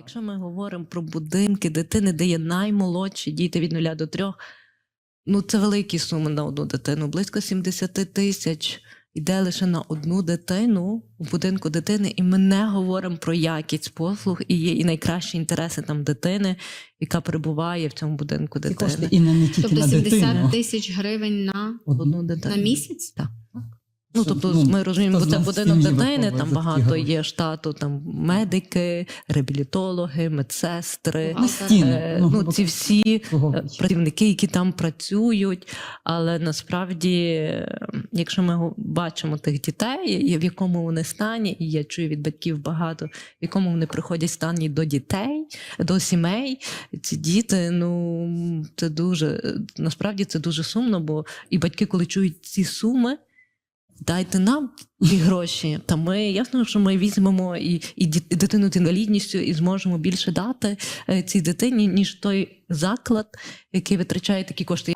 Якщо ми говоримо про будинки дитини, де є наймолодші діти від 0 до 3, ну це великі суми на одну дитину, близько 70 тисяч. Йде лише на одну дитину у будинку дитини, і ми не говоримо про якість послуг і є і найкращі інтереси там дитини, яка перебуває в цьому будинку І кошти дитини. і не, не тільки Тобто на 70 дитину. тисяч гривень на, Одну дитину. на місяць? Ну, тобто, ну, ми розуміємо, бо це будинок дитини, там багато є штату, там медики, реабілітологи, медсестри. Стіни. Е, ну, ну, ці всі е, працівники, які там працюють. Але насправді, якщо ми бачимо тих дітей, в якому вони стані, і я чую від батьків багато, в якому вони приходять стані до дітей, до сімей, ці діти, ну це дуже насправді це дуже сумно, бо і батьки, коли чують ці суми. Дайте нам ті гроші. Та ми ясно, що ми візьмемо і, і дитину з інвалідністю і зможемо більше дати е, цій дитині, ніж той заклад, який витрачає такі кошти.